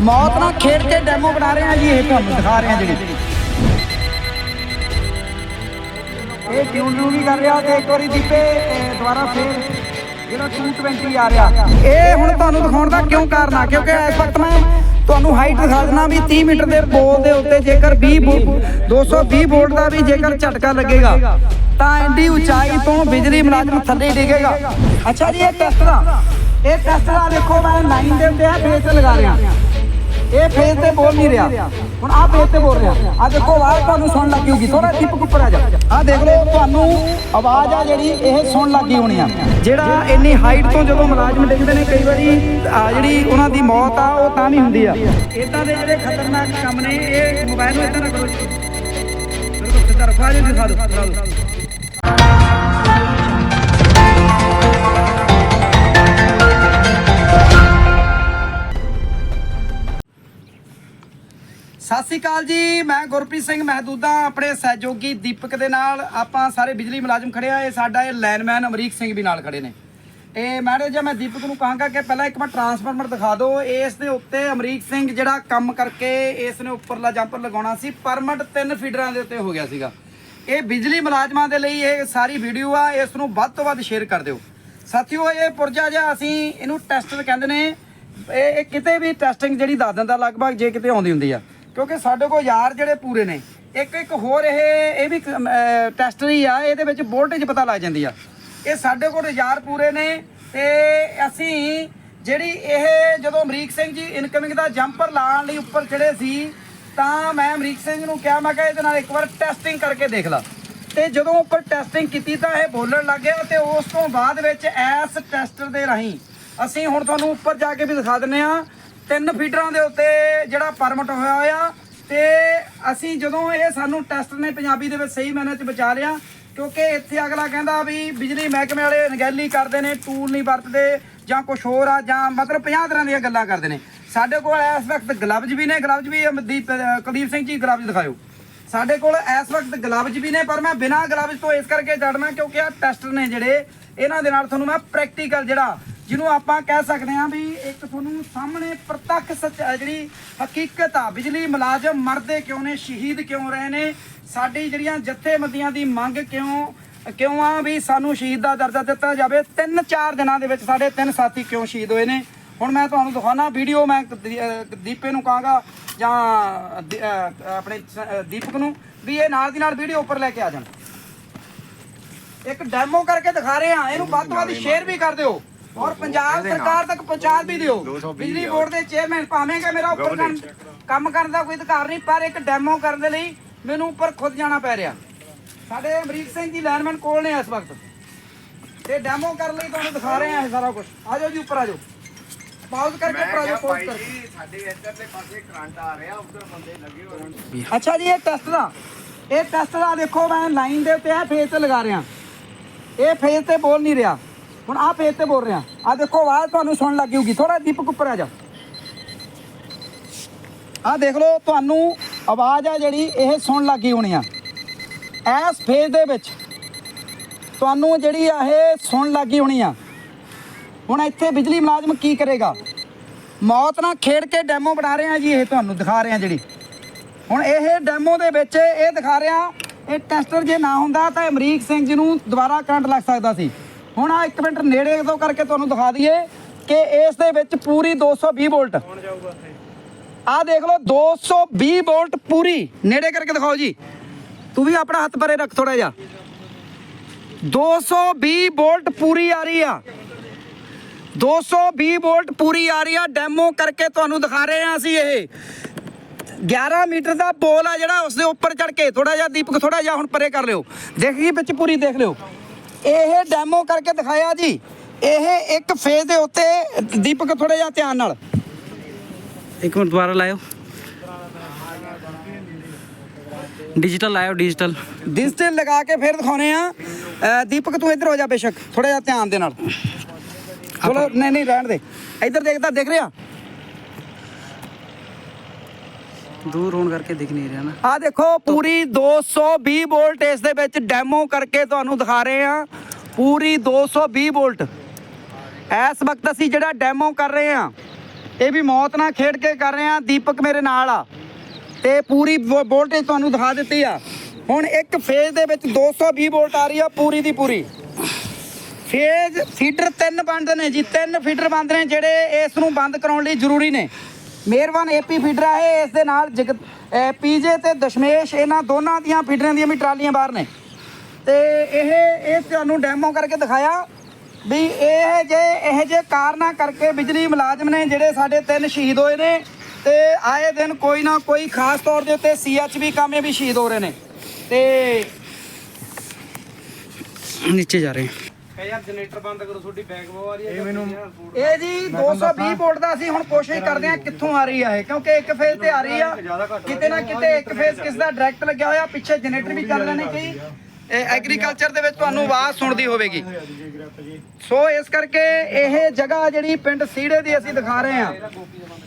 ਮੌਤ ਨਾਲ ਖੇਡ ਕੇ ਡੈਮੋ ਬਣਾ ਰਹੇ ਆ ਜੀ, ਇਹ ਤੁਹਾਨੂੰ ਦਿਖਾ ਰਹੇ ਆ ਜਿਹੜੀ। ਇਹ ਟਿਊਨ ਨੂੰ ਵੀ ਕਰ ਰਿਹਾ ਤੇ ਇੱਕ ਵਾਰੀ ਦੀਪੇ ਦੁਬਾਰਾ ਫੇਰ ਜਿਹੜਾ 220 ਆ ਰਿਹਾ। ਇਹ ਹੁਣ ਤੁਹਾਨੂੰ ਦਿਖਾਉਣ ਦਾ ਕਿਉਂ ਕਾਰਨ ਆ? ਕਿਉਂਕਿ ਇਸ ਵਕਤ ਮੈਂ ਤੁਹਾਨੂੰ ਹਾਈਟ ਦਿਖਾ ਦਿੰਦਾ ਵੀ 30 ਮੀਟਰ ਦੇ ਬੋਲ ਦੇ ਉੱਤੇ ਜੇਕਰ 20 ਵੋ- 220 ਵੋਲਟ ਦਾ ਵੀ ਜੇਕਰ ਝਟਕਾ ਲੱਗੇਗਾ, ਤਾਂ ਐਡੀ ਉਚਾਈ ਤੋਂ ਬਿਜਲੀ ਮੁਲਾਜ਼ਮ ਥੱਲੇ ਡਿੱਗੇਗਾ। ਅੱਛਾ ਜੀ, ਇਹ ਟੈਸਟ ਦਾ। ਇਹ ਟੈਸਟ ਦਾ ਦੇਖੋ, ਮੈਂ ਲਾਈਨ ਦੇ ਉੱਤੇ ਆ ਫੇਸ ਲਗਾ ਰਿਹਾ। ਇਹ ਫੇਸ ਤੇ ਬੋਲ ਨਹੀਂ ਰਿਹਾ। ਹੁਣ ਆਹ ਫੇਸ ਤੇ ਬੋਲ ਰਿਹਾ। ਆ ਦੇਖੋ, ਆਵਾਜ਼ ਤੁਹਾਨੂੰ ਸੁਣ ਲੱਗੀ ਹੋਗੀ ਥੋੜਾ ਦੀਪਕ ਉੱਪਰ ਆ ਜਾ। ਆ ਦੇਖ ਲਓ, ਤੁਹਾਨੂੰ ਆਵਾਜ਼ ਆ ਜਿਹੜੀ, ਇਹ ਸੁਣ ਲੱਗੀ ਹੋਣੀ ਆ। ਜਿਹੜਾ ਇੰਨੀ ਹਾਈਟ ਤੋਂ ਜਦੋਂ ਮੁਲਾਜ਼ਮ ਡਿੱਗਦੇ ਨੇ, ਕਈ ਵਾਰੀ ਜਿਹੜੀ ਉਹਨਾਂ ਦੀ ਮੌਤ ਆ, ਉਹ ਤਾਂ ਨਹੀਂ ਹੁੰਦੀ ਆ। ਇਦਾਂ ਦੇ ਜਿਹੜੇ ਖਤਰਨਾਕ ਕੰਮ ਨੇ, ਇਹ ਮੋਬਾਈਲ ਨੂੰ ਇਦਾਂ ਨਾ ਕਰੋ ਬਿਲਕੁਲ ਸਿੱਧਾ ਰੱਖੋ ਜੀ ਦਿਖਾ ਦਿਓ। ਸਤਿ ਸ਼੍ਰੀ ਅਕਾਲ ਜੀ, ਮੈਂ ਗੁਰਪ੍ਰੀਤ ਸਿੰਘ ਮਹਦੂਦਾ, ਆਪਣੇ ਸਹਿਯੋਗੀ ਦੀਪਕ ਦੇ ਨਾਲ ਆਪਾਂ ਸਾਰੇ ਬਿਜਲੀ ਮੁਲਾਜ਼ਮ ਖੜੇ ਆ, ਇਹ ਸਾਡਾ ਇਹ ਲਾਈਨਮੈਨ ਅਮਰੀਕ ਸਿੰਘ ਵੀ ਨਾਲ ਖੜੇ ਨੇ। ਇਹ ਮੈਡਮ ਜੇ, ਮੈਂ ਦੀਪਕ ਨੂੰ ਕਹਾਂਗਾ ਕਿ ਪਹਿਲਾਂ ਇੱਕ ਵਾਰ ਟਰਾਂਸਫਾਰਮਰ ਦਿਖਾ ਦਿਓ, ਇਸ ਦੇ ਉੱਤੇ ਅਮਰੀਕ ਸਿੰਘ ਜਿਹੜਾ ਕੰਮ ਕਰਕੇ ਇਸ ਨੇ ਉੱਪਰਲਾ ਜੰਪਰ ਲਗਾਉਣਾ ਸੀ, ਪਰਮਿਟ ਤਿੰਨ ਫੀਡਰਾਂ ਦੇ ਉੱਤੇ ਹੋ ਗਿਆ ਸੀਗਾ। ਇਹ ਬਿਜਲੀ ਮੁਲਾਜ਼ਮਾਂ ਦੇ ਲਈ ਇਹ ਸਾਰੀ ਵੀਡੀਓ ਆ ਇਸ ਨੂੰ ਵੱਧ ਤੋਂ ਵੱਧ ਸ਼ੇਅਰ ਕਰ ਦਿਓ। ਸਾਥੀਓ, ਇਹ ਪੁਰਜਾ ਜਿਹਾ ਅਸੀਂ ਇਹਨੂੰ ਟੈਸਟ ਕਹਿੰਦੇ ਨੇ, ਇਹ ਇਹ ਕਿਤੇ ਵੀ ਟੈਸਟਿੰਗ ਜਿਹੜੀ ਦੱਸ ਦਿੰਦਾ, ਲਗਭਗ ਜੇ ਕਿਤੇ ਆਉਂਦੀ ਹੁੰਦੀ ਆ। ਕਿਉਂਕਿ ਸਾਡੇ ਕੋਲ ਯਾਰ ਜਿਹੜੇ ਪੂਰੇ ਨੇ, ਇੱਕ ਇੱਕ ਹੋਰ ਇਹ ਇਹ ਵੀ ਟੈਸਟਰ ਹੀ ਆ, ਇਹਦੇ ਵਿੱਚ ਵੋਲਟੇਜ ਪਤਾ ਲੱਗ ਜਾਂਦੀ ਆ। ਇਹ ਸਾਡੇ ਕੋਲ ਯਾਰ ਪੂਰੇ ਨੇ ਤੇ ਅਸੀਂ ਜਿਹੜੀ ਇਹ ਜਦੋਂ ਅਮਰੀਕ ਸਿੰਘ ਜੀ ਇਨਕਮਿੰਗ ਦਾ ਜੰਪਰ ਲਾਉਣ ਲਈ ਉੱਪਰ ਚੜੇ ਸੀ, ਤਾਂ ਮੈਂ ਅਮਰੀਕ ਸਿੰਘ ਨੂੰ ਕਿਹਾ, ਮੈਂ ਕਿਹਾ ਇਹਦੇ ਨਾਲ ਇੱਕ ਵਾਰ ਟੈਸਟਿੰਗ ਕਰਕੇ ਦੇਖ ਲਾ। ਤੇ ਜਦੋਂ ਉੱਪਰ ਟੈਸਟਿੰਗ ਕੀਤੀ ਤਾਂ ਇਹ ਬੋਲਣ ਲੱਗ ਗਿਆ ਤੇ ਉਸ ਤੋਂ ਬਾਅਦ ਵਿੱਚ ਐਸ ਟੈਸਟਰ ਦੇ ਰਾਹੀਂ ਅਸੀਂ ਹੁਣ ਤੁਹਾਨੂੰ ਉੱਪਰ ਜਾ ਕੇ ਵੀ ਦਿਖਾ ਦਿੰਨੇ ਆ ਤਿੰਨ ਫੀਡਰਾਂ ਦੇ ਉੱਤੇ ਜਿਹੜਾ ਪਰਮਿਟ ਹੋਇਆ ਹੋਇਆ ਤੇ ਅਸੀਂ ਜਦੋਂ ਇਹ ਸਾਨੂੰ ਟੈਸਟਰ ਨੇ ਪੰਜਾਬੀ ਦੇ ਵਿੱਚ ਸਹੀ ਮੈਨੇ ਚ ਬਚਾ ਲਿਆ, ਕਿਉਂਕਿ ਇੱਥੇ ਅਗਲਾ ਕਹਿੰਦਾ ਵੀ ਬਿਜਲੀ ਮਹਿਕਮੇ ਵਾਲੇ ਨਗੈਲੀ ਕਰਦੇ ਨੇ ਟੂਲ ਨਹੀਂ ਵਰਤਦੇ ਜਾਂ ਕੁਝ ਹੋਰ ਆ, ਜਾਂ ਮਤਲਬ 50 ਤਰ੍ਹਾਂ ਦੀਆਂ ਗੱਲਾਂ ਕਰਦੇ ਨੇ। ਸਾਡੇ ਕੋਲ ਇਸ ਵਕਤ ਗਲਵਜ਼ ਵੀ ਨੇ ਗਲਵਜ਼ ਵੀ ਅਮਦੀਪ ਕੁਲਦੀਪ ਸਿੰਘ ਜੀ ਗਲਵਜ਼ ਦਿਖਾਇਓ। ਸਾਡੇ ਕੋਲ ਇਸ ਵਕਤ ਗਲਵਜ਼ ਵੀ ਨੇ, ਪਰ ਮੈਂ ਬਿਨਾਂ ਗਲਵਜ਼ ਤੋਂ ਇਸ ਕਰਕੇ ਚੜਨਾ ਕਿਉਂਕਿ ਆ ਟੈਸਟਰ ਨੇ ਜਿਹੜੇ, ਇਹਨਾਂ ਦੇ ਨਾਲ ਤੁਹਾਨੂੰ ਮੈਂ ਪ੍ਰੈਕਟੀਕਲ ਜਿਹੜਾ ਜਿਹਨੂੰ ਆਪਾਂ ਕਹਿ ਸਕਦੇ ਹਾਂ ਵੀ ਇੱਕ ਤੁਹਾਨੂੰ ਸਾਹਮਣੇ ਪ੍ਰਤੱਖ ਸੱਚ ਜਿਹੜੀ ਹਕੀਕਤ ਆ ਬਿਜਲੀ ਮੁਲਾਜ਼ਮ ਮਰਦੇ ਕਿਉਂ ਨੇ ਸ਼ਹੀਦ ਕਿਉਂ ਰਹੇ ਨੇ ਸਾਡੀ ਜਿਹੜੀਆਂ ਜਥੇਬੰਦੀਆਂ ਦੀ ਮੰਗ ਕਿਉਂ ਕਿਉਂ ਆ ਵੀ ਸਾਨੂੰ ਸ਼ਹੀਦ ਦਾ ਦਰਜਾ ਦਿੱਤਾ ਜਾਵੇ? ਤਿੰਨ ਚਾਰ ਦਿਨਾਂ ਦੇ ਵਿੱਚ ਸਾਡੇ ਤਿੰਨ ਸਾਥੀ ਕਿਉਂ ਸ਼ਹੀਦ ਹੋਏ ਨੇ? ਹੁਣ ਮੈਂ ਤੁਹਾਨੂੰ ਦਿਖਾਉਣਾ ਵੀਡੀਓ ਮੈਂ ਦੀਪੇ ਨੂੰ ਕਹਾਂਗਾ ਜਾਂ ਆਪਣੇ ਦੀਪਕ ਨੂੰ ਵੀ ਇਹ ਨਾਲ ਦੀ ਨਾਲ ਵੀਡੀਓ ਉੱਪਰ ਲੈ ਕੇ ਆ ਜਾਣ। ਇੱਕ ਡੈਮੋ ਕਰਕੇ ਦਿਖਾ ਰਹੇ ਆ ਇਹਨੂੰ ਵੱਧ ਤੋਂ ਵੱਧ ਸ਼ੇਅਰ ਵੀ ਕਰ ਦਿਓ। ਔਰ ਪੰਜਾਬ ਸਰਕਾਰ ਤੱਕ ਪਹੁੰਚਾ ਵੀ ਦਿਓ। ਬਿਜਲੀ ਬੋਰਡ ਦੇ ਚੇਅਰਮੈਨ ਭਾਵੇਂ ਕਿ ਮੇਰਾ ਉੱਪਰ ਕੰਮ- ਕੰਮ ਕਰਨ ਦਾ ਕੋਈ ਅਧਿਕਾਰ ਨਹੀਂ ਪਰ ਇੱਕ ਡੈਮੋ ਕਰਨ ਦੇ ਲਈ ਮੈਨੂੰ ਉੱਪਰ ਖੁਦ ਜਾਣਾ ਪੈ ਰਿਹਾ। ਸਾਡੇ ਅਮਰੀਕ ਸਿੰਘ ਜੀ ਲਾਈਨਮੈਨ ਕੋਲ ਨੇ ਇਸ ਵਕਤ। ਤੇ ਡੈਮੋ ਕਰਨ ਲਈ ਤੁਹਾਨੂੰ ਦਿਖਾ ਰਹੇ ਆ ਇਹ ਸਾਰਾ ਕੁਝ ਆ ਜਾਓ ਜੀ ਉੱਪਰ ਆ ਜਾਓ। ਪਾਉਜ਼ ਕਰਕੇ ਉੱਪਰ ਆ ਜਾਓ ਪਾਉਜ਼ ਕਰਕੇ। ਸਾਡੇ ਇੱਧਰਲੇ ਪਾਸੇ ਕਰੰਟ ਆ ਰਿਹਾ ਉਧਰ ਬੰਦੇ ਲੱਗੇ ਹੋਏ ਨੇ। ਅੱਛਾ ਜੀ ਇਹ ਟੈਸਟ ਦਾ। ਇਹ ਟੈਸਟ ਦਾ ਦੇਖੋ ਮੈਂ ਲਾਈਨ ਦੇ ਉੱਤੇ ਆ ਫੇਸ ਤੇ ਲਗਾ ਰਿਹਾ। ਇਹ ਫੇਸ ਤੇ ਬੋਲ ਨਹੀਂ ਰਿਹਾ। ਹੁਣ ਆ ਪੇਜ ਤੇ ਬੋਲ ਰਿਹਾ। ਆ ਦੇਖੋ, ਆਵਾਜ਼ ਤੁਹਾਨੂੰ ਸੁਣ ਲੱਗੀ ਹੋਗੀ ਥੋੜਾ ਦੀਪਕ ਉੱਪਰ ਆ ਜਾ। ਆ ਦੇਖ ਲਓ, ਤੁਹਾਨੂੰ ਆਵਾਜ਼ ਆ ਜਿਹੜੀ, ਇਹ ਸੁਣ ਲੱਗੀ ਹੋਣੀ ਆ। ਇਸ ਫੇਜ ਦੇ ਵਿੱਚ ਤੁਹਾਨੂੰ ਜਿਹੜੀ ਆ, ਇਹ ਸੁਣ ਲੱਗੀ ਹੋਣੀ ਆ। ਹੁਣ ਇੱਥੇ ਬਿਜਲੀ ਮੁਲਾਜ਼ਮ ਕੀ ਕਰੇਗਾ? ਮੌਤ ਨਾਲ ਖੇਡ ਕੇ ਡੈਮੋ ਬਣਾ ਰਹੇ ਆ ਜੀ, ਇਹ ਤੁਹਾਨੂੰ ਦਿਖਾ ਰਹੇ ਆ ਜਿਹੜੀ। ਹੁਣ ਇਹ ਡੈਮੋ ਦੇ ਵਿੱਚ ਇਹ ਦਿਖਾ ਰਿਹਾ, ਇਹ ਟੈਸਟਰ ਜੇ ਨਾ ਹੁੰਦਾ ਤਾਂ ਅਮਰੀਕ ਸਿੰਘ ਜੀ ਨੂੰ ਦੁਬਾਰਾ ਕਰੰਟ ਲੱਗ ਸਕਦਾ ਸੀ। ਹੁਣ ਆ ਇੱਕ ਮਿੰਟ ਨੇੜੇ ਤੋਂ ਕਰਕੇ ਤੁਹਾਨੂੰ ਦਿਖਾ ਦਈਏ ਕਿ ਇਸ ਦੇ ਵਿੱਚ ਪੂਰੀ 220 ਵੋਲਟ। ਆ ਦੇਖ ਲਓ 220 ਵੋਲਟ ਪੂਰੀ। ਨੇੜੇ ਕਰਕੇ ਦਿਖਾਓ ਜੀ। ਤੂੰ ਵੀ ਆਪਣਾ ਹੱਥ ਪਰੇ ਰੱਖ ਥੋੜਾ ਜਿਹਾ। 220 ਵੋਲਟ ਪੂਰੀ ਆ ਰਹੀ ਆ। 220 ਵੋਲਟ ਪੂਰੀ ਆ ਰਹੀ ਆ। ਡੈਮੋ ਕਰਕੇ ਤੁਹਾਨੂੰ ਦਿਖਾ ਰਹੇ ਆ ਅਸੀਂ ਇਹ। 11 ਮੀਟਰ ਦਾ ਬੋਲ ਆ ਜਿਹੜਾ, ਉਸ ਦੇ ਉੱਪਰ ਚੜ ਕੇ। ਥੋੜਾ ਜਿਹਾ ਦੀਪਕ ਥੋੜਾ ਜਿਹਾ ਹੁਣ ਪਰੇ ਕਰ ਲਿਓ। ਦੇਖੀ ਵਿੱਚ ਪੂਰੀ, ਦੇਖ ਲਿਓ। ਇਹ ਡੈਮੋ ਕਰਕੇ ਦਿਖਾਇਆ ਜੀ। ਇਹ ਇੱਕ ਫੇਜ਼ ਦੇ ਉੱਤੇ ਦੀਪਕ ਥੋੜਾ ਜਿਹਾ ਧਿਆਨ ਨਾਲ। ਇੱਕ ਮਿੰਟ ਦੁਬਾਰਾ ਲਾਇਓ। ਡਿਜੀਟਲ ਲਾਇਓ ਡਿਜੀਟਲ ਡਿਜੀਟਲ ਲਗਾ ਕੇ ਫਿਰ ਦਿਖਾਉਨੇ ਆ। ਦੀਪਕ ਤੂੰ ਇੱਧਰ ਹੋ ਜਾ ਬੇਸ਼ੱਕ ਥੋੜਾ ਜਿਹਾ ਧਿਆਨ ਦੇ ਨਾਲ। ਚਲੋ ਨਹੀਂ ਨਹੀਂ ਰਹਿਣ ਦੇ। ਇੱਧਰ ਦੇਖਦਾ ਦਿਖ ਰਿਹਾ। ਦੂਰ ਹੋਣ ਕਰਕੇ ਦਿਖ ਨਹੀਂ ਰਿਹਾ ਨਾ। ਆ ਦੇਖੋ, ਪੂਰੀ 220 ਵੋਲਟ ਇਸ ਦੇ ਵਿੱਚ ਡੈਮੋ ਕਰਕੇ ਤੁਹਾਨੂੰ ਦਿਖਾ ਰਹੇ ਆ ਪੂਰੀ 220 ਵੋਲਟ। ਇਸ ਵਕਤ ਅਸੀਂ ਜਿਹੜਾ ਡੈਮੋ ਕਰ ਰਹੇ ਆ ਇਹ ਵੀ ਮੌਤ ਨਾਲ ਖੇਡ ਕੇ ਕਰ ਰਹੇ ਆ ਦੀਪਕ ਮੇਰੇ ਨਾਲ ਆ। ਤੇ ਪੂਰੀ ਵੋਲਟੇਜ ਤੁਹਾਨੂੰ ਦਿਖਾ ਦਿੱਤੀ ਆ। ਹੁਣ ਇੱਕ ਫੇਜ਼ ਦੇ ਵਿੱਚ 220 ਵੋਲਟ ਆ ਰਹੀ ਆ, ਪੂਰੀ ਦੀ ਪੂਰੀ। ਫੇਜ਼ ਫੀਡਰ ਤਿੰਨ ਬੰਦ ਨੇ ਜੀ, ਤਿੰਨ ਫੀਡਰ ਬੰਦ ਨੇ ਜਿਹੜੇ ਇਸ ਨੂੰ ਬੰਦ ਕਰਾਉਣ ਲਈ ਜ਼ਰੂਰੀ ਨੇ। ਮਿਹਰਬਾਨ ਏਪੀ ਫੀਡਰ ਹੈ ਇਸ ਦੇ ਨਾਲ ਜਗ ਪੀਜੇ ਤੇ ਦਸ਼ਮੇਸ਼, ਇਹਨਾਂ ਦੋਨਾਂ ਦੀਆਂ ਫੀਡਰਾਂ ਦੀਆਂ ਵੀ ਟਰਾਲੀਆਂ ਬਾਹਰ ਨੇ। ਤੇ ਇਹ ਇਹ ਤੁਹਾਨੂੰ ਡੈਮੋ ਕਰਕੇ ਦਿਖਾਇਆ ਵੀ ਇਹ ਜੇ ਇਹ ਜੇ ਕਾਰਨਾ ਕਰਕੇ ਬਿਜਲੀ ਮੁਲਾਜ਼ਮ ਨੇ ਜਿਹੜੇ ਸਾਡੇ ਤਿੰਨ ਸ਼ਹੀਦ ਹੋਏ ਨੇ ਤੇ ਆਏ ਦਿਨ ਕੋਈ ਨਾ ਕੋਈ ਖਾਸ ਤੌਰ ਦੇ ਉੱਤੇ ਸੀਐਚਬੀ ਕਾਮੇ ਵੀ ਸ਼ਹੀਦ ਹੋ ਰਹੇ ਨੇ। ਤੇ ਨੀਚੇ ਜਾ ਰਹੇ हैं ਯਾਰ ਜਨਰੇਟਰ ਬੰਦ ਕਰੋ ਤੁਹਾਡੀ ਬੈਕ ਬੋ ਆ ਰਹੀ ਹੈ ਇਹ ਮੈਨੂੰ ਇਹ ਜੀ 220 ਵੋਲਟ ਦਾ ਅਸੀਂ ਹੁਣ ਕੋਸ਼ਿਸ਼ ਕਰਦੇ ਹਾਂ ਕਿੱਥੋਂ ਆ ਰਹੀ ਆ ਇਹ ਕਿਉਂਕਿ ਇੱਕ ਫੇਜ਼ ਤੇ ਆ ਰਹੀ ਆ। ਕਿਤੇ ਨਾ ਕਿਤੇ ਇੱਕ ਫੇਜ਼ ਕਿਸ ਦਾ ਡਾਇਰੈਕਟ ਲੱਗਿਆ ਹੋਇਆ ਪਿੱਛੇ ਜਨਰੇਟਰ ਵੀ ਚੱਲ ਰਹੇ ਨੇ ਕਈ ਇਹ ਐਗਰੀਕਲਚਰ ਦੇ ਵਿੱਚ ਤੁਹਾਨੂੰ ਆਵਾਜ਼ ਸੁਣਦੀ ਹੋਵੇਗੀ। ਸੋ ਇਸ ਕਰਕੇ ਇਹ ਜਗ੍ਹਾ ਜਿਹੜੀ ਪਿੰਡ ਸੀੜੇ ਦੀ ਅਸੀਂ ਦਿਖਾ ਰਹੇ ਹਾਂ।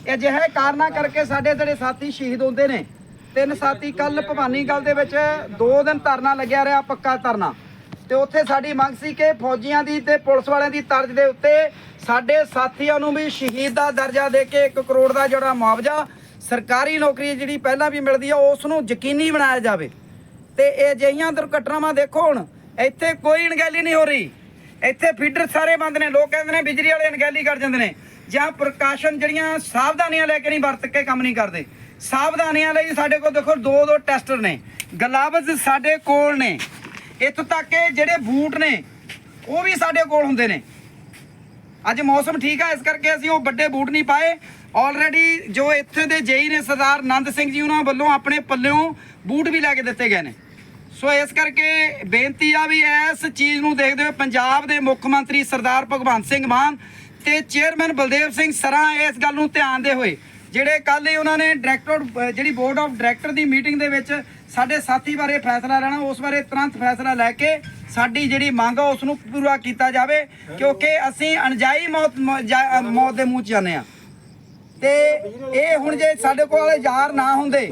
ਇਹ ਜਿਹੇ ਕਾਰਨਾਂ ਕਰਕੇ ਸਾਡੇ ਜਿਹੜੇ ਸਾਥੀ ਸ਼ਹੀਦ ਹੁੰਦੇ ਨੇ ਤਿੰਨ ਸਾਥੀ ਕੱਲ ਭਵਾਨੀ ਗੱਲ ਦੇ ਵਿੱਚ ਦੋ ਦਿਨ ਧਰਨਾ ਲੱਗਿਆ ਰਿਹਾ ਪੱਕਾ ਧਰਨਾ। ਤੇ ਉੱਥੇ ਸਾਡੀ ਮੰਗ ਸੀ ਕਿ ਫੌਜੀਆਂ ਦੀ ਤੇ ਪੁਲਿਸ ਵਾਲਿਆਂ ਦੀ ਤਰਜ਼ ਦੇ ਉੱਤੇ ਸਾਡੇ ਸਾਥੀਆਂ ਨੂੰ ਵੀ ਸ਼ਹੀਦ ਦਾ ਦਰਜਾ ਦੇ ਕੇ 1 ਕਰੋੜ ਦਾ ਜਿਹੜਾ ਮੁਆਵਜ਼ਾ ਸਰਕਾਰੀ ਨੌਕਰੀ ਜਿਹੜੀ ਪਹਿਲਾਂ ਵੀ ਮਿਲਦੀ ਆ, ਉਸ ਨੂੰ ਯਕੀਨੀ ਬਣਾਇਆ ਜਾਵੇ। ਤੇ ਇਹ ਅਜਿਹੀਆਂ ਦੁਰਘਟਨਾਵਾਂ ਦੇਖੋ ਹੁਣ, ਇੱਥੇ ਕੋਈ ਅਣਗਹਿਲੀ ਨਹੀਂ ਹੋ ਰਹੀ। ਇੱਥੇ ਫੀਡਰ ਸਾਰੇ ਬੰਦ ਨੇ, ਲੋਕ ਕਹਿੰਦੇ ਨੇ ਬਿਜਲੀ ਵਾਲੇ ਅਣਗਹਿਲੀ ਕਰ ਜਾਂਦੇ ਨੇ। ਜਾਂ ਪ੍ਰਕਾਸ਼ਨ ਜਿਹੜੀਆਂ ਸਾਵਧਾਨੀਆਂ ਲੈ ਕੇ ਨਹੀਂ ਵਰਤ ਕੇ ਕੰਮ ਨਹੀਂ ਕਰਦੇ। ਸਾਵਧਾਨੀਆਂ ਲਈ ਸਾਡੇ ਕੋਲ ਦੇਖੋ ਦੋ ਦੋ ਟੈਸਟਰ ਨੇ। ਗਲਾਵਜ਼ ਸਾਡੇ ਕੋਲ ਨੇ। ਇੱਥੋਂ ਤੱਕ ਕਿ ਜਿਹੜੇ ਬੂਟ ਨੇ, ਉਹ ਵੀ ਸਾਡੇ ਕੋਲ ਹੁੰਦੇ ਨੇ। ਅੱਜ ਮੌਸਮ ਠੀਕ ਆ, ਇਸ ਕਰਕੇ ਅਸੀਂ ਉਹ ਵੱਡੇ ਬੂਟ ਨਹੀਂ ਪਾਏ। ਆਲਰੇਡੀ ਜੋ ਇੱਥੇ ਦੇ ਜੇਈ ਨੇ ਸਰਦਾਰ ਆਨੰਦ ਸਿੰਘ ਜੀ, ਉਹਨਾਂ ਵੱਲੋਂ ਆਪਣੇ ਪੱਲਿਓਂ ਬੂਟ ਵੀ ਲੈ ਕੇ ਦਿੱਤੇ ਗਏ ਨੇ। ਸੋ ਇਸ ਕਰਕੇ ਬੇਨਤੀ ਆ ਵੀ ਇਸ ਚੀਜ਼ ਨੂੰ ਦੇਖਦੇ ਹੋਏ ਪੰਜਾਬ ਦੇ ਮੁੱਖ ਮੰਤਰੀ ਸਰਦਾਰ ਭਗਵੰਤ ਸਿੰਘ ਮਾਨ ਤੇ ਚੇਅਰਮੈਨ ਬਲਦੇਵ ਸਿੰਘ ਸਰਾਂ ਇਸ ਗੱਲ ਨੂੰ ਧਿਆਨ ਦੇ ਹੋਏ। ਜਿਹੜੇ ਕੱਲ ਹੀ ਉਹਨਾਂ ਨੇ ਡਾਇਰੈਕਟਰ, ਜਿਹੜੀ ਬੋਰਡ ਆਫ ਡਾਇਰੈਕਟਰ ਦੀ ਮੀਟਿੰਗ ਦੇ ਵਿੱਚ ਸਾਡੇ ਸਾਥੀ ਬਾਰੇ ਫੈਸਲਾ ਲੈਣਾ, ਉਸ ਬਾਰੇ ਤੁਰੰਤ ਫੈਸਲਾ ਲੈ ਕੇ ਸਾਡੀ ਜਿਹੜੀ ਮੰਗ ਆ ਉਸ ਨੂੰ ਪੂਰਾ ਕੀਤਾ ਜਾਵੇ, ਕਿਉਂਕਿ ਅਸੀਂ ਅਣਜਾਈ ਮੌਤ ਮੌਤ ਦੇ ਮੂੰਹ ਚ ਜਾਂਦੇ ਆ ਤੇ ਇਹ ਹੁਣ ਜੇ ਸਾਡੇ ਕੋਲ ਯਾਰ ਨਾ ਹੁੰਦੇ,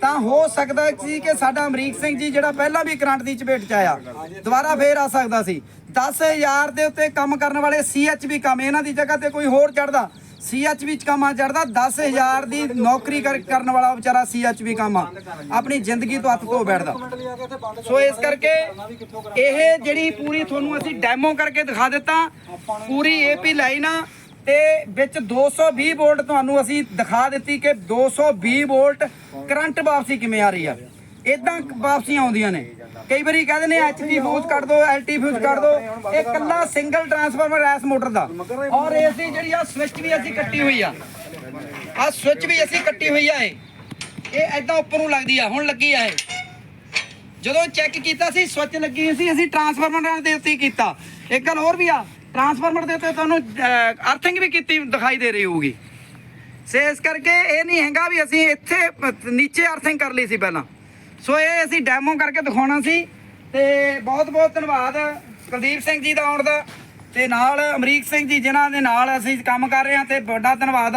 ਤਾਂ ਹੋ ਸਕਦਾ ਸੀ ਕਿ ਸਾਡਾ ਅਮਰੀਕ ਸਿੰਘ ਜੀ ਜਿਹੜਾ ਪਹਿਲਾਂ ਵੀ ਕਰੰਟ ਦੀ ਚਪੇਟ ਚ ਆਇਆ, ਦੁਬਾਰਾ ਫੇਰ ਆ ਸਕਦਾ ਸੀ। 10000 ਦੇ ਉੱਤੇ ਕੰਮ ਕਰਨ ਵਾਲੇ ਸੀਐਚਬੀ ਕੰਮ, ਇਹਨਾਂ ਦੀ ਜਗ੍ਹਾ ਤੇ ਕੋਈ ਹੋਰ ਚੜਦਾ ਸੀਐਚਬੀ ਚ ਕੰਮ ਚੜਦਾ 10000 ਦੀ ਨੌਕਰੀ ਕਰਨ ਵਾਲਾ ਵਿਚਾਰਾ ਸੀਐਚਬੀ ਕੰਮ ਆਪਣੀ ਜ਼ਿੰਦਗੀ ਤੋਂ ਹੱਥ ਧੋ ਬੈਠਦਾ। ਸੋ ਇਸ ਕਰਕੇ ਇਹ ਜਿਹੜੀ ਪੂਰੀ ਤੁਹਾਨੂੰ ਅਸੀਂ ਡੈਮੋ ਕਰਕੇ ਦਿਖਾ ਦਿੱਤਾ, ਪੂਰੀ ਏਪੀ ਲਾਈਨ ਆ, ਤੇ ਵਿੱਚ 220 ਵੋਲਟ ਤੁਹਾਨੂੰ ਅਸੀਂ ਦਿਖਾ ਦਿੱਤੀ ਕਿ 220 ਵੋਲਟ ਕਰੰਟ ਵਾਪਸੀ ਕਿਵੇਂ ਆ ਰਹੀ ਆ। ਇਦਾਂ ਵਾਪਸੀਆਂ ਆਉਂਦੀਆਂ ਨੇ। ਕਈ ਵਾਰੀ ਕਹਿੰਦੇ ਨੇ ਐਚਡੀ ਫਿਊਜ਼ ਕੱਢ ਦੋ ਐਲਟੀ ਫਿਊਜ਼ ਕੱਢ ਦੋ। ਇਹ ਕੱਲਾ ਸਿੰਗਲ ਟਰਾਂਸਫਾਰਮਰ ਐਸ ਮੋਟਰ ਦਾ। ਔਰ ਇਸ ਦੀ ਜਿਹੜੀ ਆ ਸਵਿਚ ਵੀ ਅਸੀਂ ਕੱਟੀ ਹੋਈ ਆ। ਆ ਸਵਿਚ ਵੀ ਅਸੀਂ ਕੱਟੀ ਹੋਈ ਆ ਇਹ। ਇਹ ਐਦਾਂ ਉੱਪਰ ਨੂੰ ਲੱਗਦੀ ਆ, ਹੁਣ ਲੱਗੀ ਆ ਇਹ। ਜਦੋਂ ਚੈੱਕ ਕੀਤਾ ਸੀ ਸਵਿਚ ਲੱਗੀ ਸੀ, ਅਸੀਂ ਟਰਾਂਸਫਾਰਮਰ ਦੇ ਉੱਤੇ ਕੀਤਾ। ਇੱਕ ਗੱਲ ਹੋਰ ਵੀ ਆ ਟਰਾਂਸਫਾਰਮਰ ਦੇ ਉੱਤੇ ਤੁਹਾਨੂੰ ਅਰਥਿੰਗ ਵੀ ਕੀਤੀ ਦਿਖਾਈ ਦੇ ਰਹੀ ਹੋਊਗੀ। ਸੇ ਇਸ ਕਰਕੇ ਇਹ ਨਹੀਂ ਹੈਗਾ ਵੀ ਅਸੀਂ ਇੱਥੇ ਨੀਚੇ ਅਰਥਿੰਗ ਕਰ ਲਈ ਸੀ ਪਹਿਲਾਂ। ਸੋ ਇਹ ਅਸੀਂ ਡੈਮੋ ਕਰਕੇ ਦਿਖਾਉਣਾ ਸੀ ਤੇ ਬਹੁਤ ਬਹੁਤ ਧੰਨਵਾਦ ਕੁਲਦੀਪ ਸਿੰਘ ਜੀ ਦਾ ਆਉਣ ਦਾ ਤੇ ਨਾਲ ਅਮਰੀਕ ਸਿੰਘ ਜੀ, ਜਿਨ੍ਹਾਂ ਦੇ ਨਾਲ ਅਸੀਂ ਕੰਮ ਕਰ ਰਹੇ ਹਾਂ ਤੇ ਵੱਡਾ ਧੰਨਵਾਦ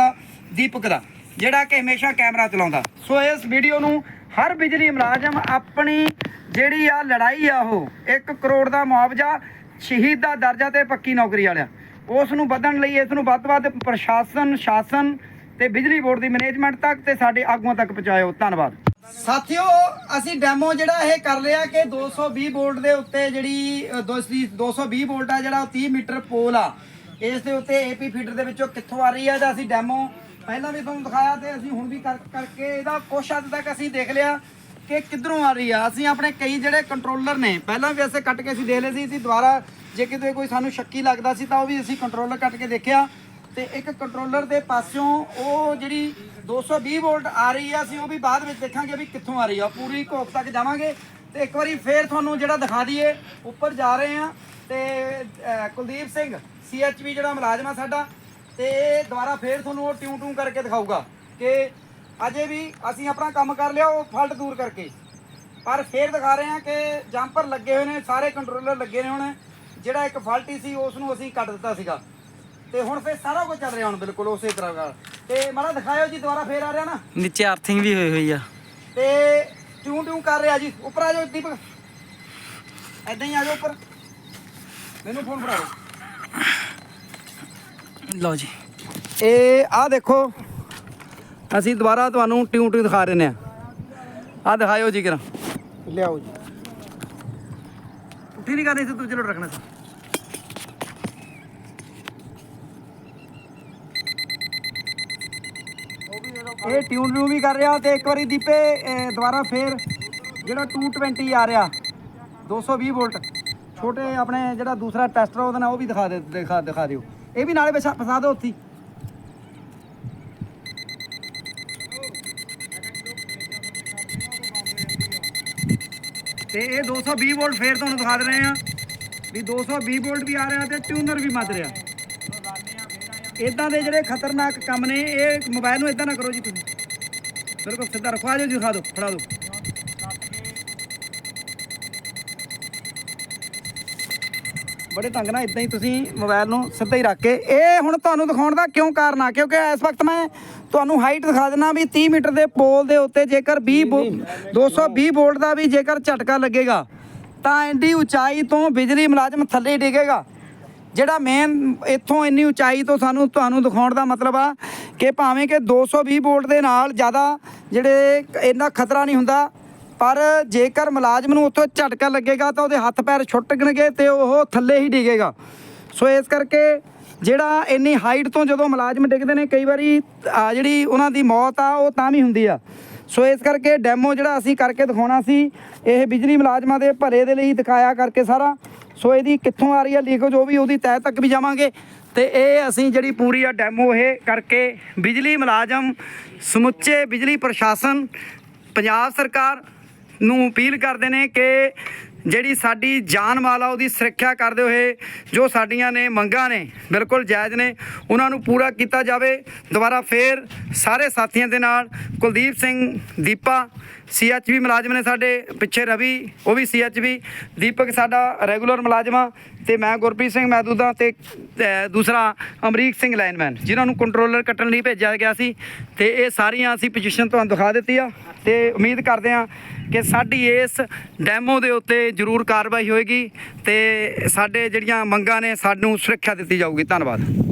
ਦੀਪਕ ਦਾ, ਜਿਹੜਾ ਕਿ ਹਮੇਸ਼ਾ ਕੈਮਰਾ ਚਲਾਉਂਦਾ। ਸੋ ਇਸ ਵੀਡੀਓ ਨੂੰ ਹਰ ਬਿਜਲੀ ਮੁਲਾਜ਼ਮ ਆਪਣੀ ਜਿਹੜੀ ਆ ਲੜਾਈ ਆ ਉਹ 1 ਕਰੋੜ ਦਾ ਮੁਆਵਜ਼ਾ, ਸ਼ਹੀਦ ਦਾ ਦਰਜਾ ਤੇ ਪੱਕੀ ਨੌਕਰੀ ਵਾਲਿਆ। ਉਸ ਨੂੰ ਵਧਣ ਲਈ, ਇਸ ਨੂੰ ਵੱਧ ਤੋਂ ਵੱਧ ਪ੍ਰਸ਼ਾਸਨ, ਸ਼ਾਸਨ ਤੇ ਬਿਜਲੀ ਬੋਰਡ ਦੀ ਮੈਨੇਜਮੈਂਟ ਤੱਕ ਤੇ ਸਾਡੇ ਆਗੂਆਂ ਤੱਕ ਪਹੁੰਚਾਇਓ। ਧੰਨਵਾਦ। ਸਾਥੀਓ ਅਸੀਂ ਡੈਮੋ ਜਿਹੜਾ ਇਹ ਕਰ ਲਿਆ ਕਿ 220 ਵੋਲਟ ਦੇ ਉੱਤੇ ਜਿਹੜੀ ਅ, ਦੋ- ਸੀ- 220 ਵੋਲਟ ਆ ਜਿਹੜਾ ਉਹ 30 ਮੀਟਰ ਪੋਲ ਆ। ਇਸ ਦੇ ਉੱਤੇ ਏਪੀ ਫੀਡਰ ਦੇ ਵਿੱਚੋਂ ਕਿੱਥੋਂ ਆ ਰਹੀ ਆ ਇਹਦਾ ਅਸੀਂ ਡੈਮੋ ਪਹਿਲਾਂ ਵੀ ਤੁਹਾਨੂੰ ਦਿਖਾਇਆ ਤੇ ਅਸੀਂ ਹੁਣ ਵੀ ਕਰ ਕਰਕੇ ਇਹਦਾ ਕੁਛ ਹੱਦ ਤੱਕ ਅਸੀਂ ਦੇਖ ਲਿਆ ਕਿ ਕਿੱਧਰੋਂ ਆ ਰਹੀ ਆ। ਅਸੀਂ ਆਪਣੇ ਕਈ ਜਿਹੜੇ ਕੰਟਰੋਲਰ ਨੇ ਪਹਿਲਾਂ ਵੀ ਅਸੀਂ ਕੱਟ ਕੇ ਅਸੀਂ ਦੇਖ ਲਏ ਸੀ ਅਸੀਂ ਦੁਬਾਰਾ ਜੇ ਕਿਤੇ ਕੋਈ ਸਾਨੂੰ ਸ਼ੱਕੀ ਲੱਗਦਾ ਸੀ ਤਾਂ ਉਹ ਵੀ ਅਸੀਂ ਕੰਟਰੋਲਰ ਕੱਟ ਕੇ ਦੇਖਿਆ। ਤੇ ਇੱਕ ਕੰਟਰੋਲਰ ਦੇ ਪਾਸਿਓਂ ਉਹ ਜਿਹੜੀ 220 ਵੋਲਟ ਆ ਰਹੀ ਆ, ਅਸੀਂ ਉਹ ਵੀ ਬਾਅਦ ਵਿੱਚ ਦੇਖਾਂਗੇ ਵੀ ਕਿੱਥੋਂ ਆ ਰਹੀ ਆ। ਪੂਰੀ ਘੋਖ ਤੱਕ ਜਾਵਾਂਗੇ ਤੇ ਇੱਕ ਵਾਰੀ ਫੇਰ ਤੁਹਾਨੂੰ ਜਿਹੜਾ ਦਿਖਾ ਦਈਏ, ਉੱਪਰ ਜਾ ਰਹੇ ਆ ਤੇ ਕੁਲਦੀਪ ਸਿੰਘ ਸੀਐਚਵੀ ਜਿਹੜਾ ਮੁਲਾਜ਼ਮ ਆ ਸਾਡਾ, ਤੇ ਦੁਬਾਰਾ ਫੇਰ ਤੁਹਾਨੂੰ ਉਹ ਟਿਊ ਟਿਊ ਕਰਕੇ ਦਿਖਾਊਗਾ ਕਿ ਅਜੇ ਵੀ ਅਸੀਂ ਆਪਣਾ ਕੰਮ ਕਰ ਲਿਆ ਉਹ ਫਾਲਟ ਦੂਰ ਕਰਕੇ। ਪਰ ਫੇਰ ਦਿਖਾ ਰਹੇ ਹਾਂ ਕਿ ਜੰਪਰ ਲੱਗੇ ਹੋਏ ਨੇ, ਸਾਰੇ ਕੰਟਰੋਲਰ ਲੱਗੇ ਨੇ ਹੁਣ। ਜਿਹੜਾ ਇੱਕ ਫਾਲਟੀ ਸੀ, ਉਸ ਨੂੰ ਅਸੀਂ ਕੱਟ ਦਿੱਤਾ ਸੀਗਾ। ਤੇ ਹੁਣ ਫੇਰ ਸਾਰਾ ਕੁਝ ਚੱਲ ਰਿਹਾ ਹੁਣ ਬਿਲਕੁਲ ਉਸੇ ਤਰ੍ਹਾਂ ਨਾਲ। ਤੇ ਮਾੜਾ ਦਿਖਾਇਓ ਜੀ ਦੁਬਾਰਾ ਫੇਰ ਆ ਰਿਹਾ ਨਾ। ਨੀਚੇ ਅਰਥਿੰਗ ਵੀ ਹੋਈ ਹੋਈ ਆ। ਤੇ ਟਿਊ ਟਿਊ ਕਰ ਰਿਹਾ ਜੀ। ਉੱਪਰ ਆ ਜਾਓ ਦੀਪਕ। ਐਦਾਂ ਹੀ ਆ ਜਾਓ ਉੱਪਰ। ਮੈਨੂੰ ਫੋਨ ਫੜਾ ਲਓ ਜੀ। ਇਹ ਆ ਦੇਖੋ ਅਸੀਂ ਦੁਬਾਰਾ ਤੁਹਾਨੂੰ ਟਿਊ ਟਿਊ ਦਿਖਾ ਰਹੇ ਨੇ। ਆ ਦਿਖਾਇਓ ਜੀ ਕਿਰਾ। ਲਿਆਓ ਜੀ। ਉੱਠੀ ਨਹੀਂ ਕਰਨੀ ਸੀ ਦੂਜੇ ਲੋਟ ਰੱਖਣਾ ਸੀ। ਇਹ ਟਿਊਨ ਨੂੰ ਵੀ ਕਰ ਰਿਹਾ ਤੇ ਇੱਕ ਵਾਰੀ ਦੀਪੇ ਇਹ ਦੁਬਾਰਾ ਫੇਰ ਜਿਹੜਾ 220 ਆ ਰਿਹਾ 220 ਵੋਲਟ ਛੋਟੇ ਆਪਣੇ ਜਿਹੜਾ ਦੂਸਰਾ ਟੈਸਟਰ ਉਹਦੇ ਨਾਲ ਉਹ ਵੀ ਦਿਖਾ ਦੇ, ਦਿਖਾ ਦਿਖਾ ਦਿਓ ਇਹ ਵੀ ਨਾਲੇ ਵਿਛਾ ਫਸਾ ਦਿਓ ਉੱਥੇ ਹੀ। ਤੇ ਇਹ 220 ਵੋਲਟ ਫੇਰ ਤੁਹਾਨੂੰ ਦਿਖਾ ਦੇ ਰਹੇ ਆ ਵੀ 220 ਵੋਲਟ ਵੀ ਆ ਰਿਹਾ ਤੇ ਟਿਊਨਰ ਵੀ ਮੱਚ ਰਿਹਾ ਇਦਾਂ ਦੇ ਜਿਹੜੇ ਖਤਰਨਾਕ ਕੰਮ ਨੇ ਇਹ ਮੋਬਾਈਲ ਨੂੰ ਇਦਾਂ ਨਾ ਕਰੋ ਜੀ ਤੁਸੀਂ। ਬਿਲਕੁਲ ਸਿੱਧਾ ਰੱਖੋ। ਆ ਜਾਓ ਜੀ ਦਿਖਾ ਦਿਓ ਫੜਾ ਦਿਓ। ਬੜੇ ਢੰਗ ਨਾਲ ਇਦਾਂ ਹੀ ਤੁਸੀਂ ਮੋਬਾਈਲ ਨੂੰ ਸਿੱਧਾ ਹੀ ਰੱਖ ਕੇ ਇਹ ਹੁਣ ਤੁਹਾਨੂੰ ਦਿਖਾਉਣ ਦਾ ਕਿਉਂ ਕਾਰਨ ਆ? ਕਿਉਂਕਿ ਇਸ ਵਕਤ ਮੈਂ ਤੁਹਾਨੂੰ ਹਾਈਟ ਦਿਖਾ ਦਿੰਦਾ ਵੀ 30 ਮੀਟਰ ਦੇ ਪੋਲ ਦੇ ਉੱਤੇ ਜੇਕਰ 20 ਵੋ- 220 ਵੋਲਟ ਦਾ ਵੀ ਜੇਕਰ ਝਟਕਾ ਲੱਗੇਗਾ ਤਾਂ ਐਡੀ ਉਚਾਈ ਤੋਂ ਬਿਜਲੀ ਮੁਲਾਜ਼ਮ ਥੱਲੇ ਡਿੱਗੇਗਾ। ਜਿਹੜਾ ਮੇਨ ਇੱਥੋਂ ਇੰਨੀ ਉਚਾਈ ਤੋਂ ਸਾਨੂੰ ਤੁਹਾਨੂੰ ਦਿਖਾਉਣ ਦਾ ਮਤਲਬ ਆ ਕਿ ਭਾਵੇਂ ਕਿ 220 ਵੋਲਟ ਦੇ ਨਾਲ ਜ਼ਿਆਦਾ ਜਿਹੜੇ ਇੰਨਾ ਖਤਰਾ ਨਹੀਂ ਹੁੰਦਾ, ਪਰ ਜੇਕਰ ਮੁਲਾਜ਼ਮ ਨੂੰ ਉੱਥੋਂ ਝਟਕਾ ਲੱਗੇਗਾ ਤਾਂ ਉਹਦੇ ਹੱਥ ਪੈਰ ਛੁੱਟਣਗੇ ਤੇ ਉਹ ਥੱਲੇ ਹੀ ਡਿੱਗੇਗਾ। ਸੋ ਇਸ ਕਰਕੇ ਜਿਹੜਾ ਇੰਨੀ ਹਾਈਟ ਤੋਂ ਜਦੋਂ ਮੁਲਾਜ਼ਮ ਡਿੱਗਦੇ ਨੇ, ਕਈ ਵਾਰੀ ਆ ਜਿਹੜੀ ਉਹਨਾਂ ਦੀ ਮੌਤ ਆ, ਉਹ ਤਾਂ ਵੀ ਹੁੰਦੀ ਆ। ਸੋ ਇਸ ਕਰਕੇ ਡੈਮੋ ਜਿਹੜਾ ਅਸੀਂ ਕਰਕੇ ਦਿਖਾਉਣਾ ਸੀ, ਇਹ ਬਿਜਲੀ ਮੁਲਾਜ਼ਮਾਂ ਦੇ ਭਲੇ ਦੇ ਲਈ ਦਿਖਾਇਆ ਕਰਕੇ ਸਾਰਾ। ਸੋ ਇਹਦੀ ਕਿੱਥੋਂ ਆ ਰਹੀ ਹੈ ਲੀਕੇਜ ਉਹ ਵੀ ਉਹਦੀ ਤਹਿ ਤੱਕ ਵੀ ਜਾਵਾਂਗੇ। ਤੇ ਇਹ ਅਸੀਂ ਜਿਹੜੀ ਪੂਰੀ ਆ ਡੈਮੋ ਇਹ ਕਰਕੇ ਬਿਜਲੀ ਮੁਲਾਜ਼ਮ, ਸਮੁੱਚੇ ਬਿਜਲੀ ਪ੍ਰਸ਼ਾਸਨ, ਪੰਜਾਬ ਸਰਕਾਰ ਨੂੰ ਅਪੀਲ ਕਰਦੇ ਨੇ ਕਿ ਜਿਹੜੀ ਸਾਡੀ ਜਾਨ ਮਾਲ ਆ, ਉਹਦੀ ਸੁਰੱਖਿਆ ਕਰਦੇ ਹੋਏ ਜੋ ਸਾਡੀਆਂ ਨੇ ਮੰਗਾਂ ਨੇ, ਬਿਲਕੁਲ ਜਾਇਜ਼ ਨੇ, ਉਹਨਾਂ ਨੂੰ ਪੂਰਾ ਕੀਤਾ ਜਾਵੇ। ਦੁਬਾਰਾ ਫੇਰ ਸਾਰੇ ਸਾਥੀਆਂ ਦੇ ਨਾਲ ਕੁਲਦੀਪ ਸਿੰਘ, ਦੀਪਾ ਸੀਐਚਵੀ ਮੁਲਾਜ਼ਮ ਨੇ ਸਾਡੇ ਪਿੱਛੇ ਰਵੀ, ਉਹ ਵੀ ਸੀਐਚਵੀ ਦੀਪਕ ਸਾਡਾ ਰੈਗੂਲਰ ਮੁਲਾਜ਼ਮ ਆ, ਤੇ ਮੈਂ ਗੁਰਪ੍ਰੀਤ ਸਿੰਘ ਮਹਿਦੂਦਾ ਤੇ ਦੂਸਰਾ ਅਮਰੀਕ ਸਿੰਘ ਲਾਈਨਮੈਨ ਜਿਨ੍ਹਾਂ ਨੂੰ ਕੰਟਰੋਲਰ ਕੱਟਣ ਲਈ ਭੇਜਿਆ ਗਿਆ ਸੀ, ਤੇ ਇਹ ਸਾਰੀਆਂ ਅਸੀਂ ਪੋਜੀਸ਼ਨ ਤੁਹਾਨੂੰ ਦਿਖਾ ਦਿੱਤੀ ਆ, ਤੇ ਉਮੀਦ ਕਰਦੇ ਆ ਕਿ ਸਾਡੀ ਇਸ ਡੈਮੋ ਦੇ ਉੱਤੇ ਜ਼ਰੂਰ ਕਾਰਵਾਈ ਹੋਏਗੀ ਤੇ ਸਾਡੇ ਜਿਹੜੀਆਂ ਮੰਗਾਂ ਨੇ ਸਾਨੂੰ ਸੁਰੱਖਿਆ ਦਿੱਤੀ ਜਾਊਗੀ। ਧੰਨਵਾਦ।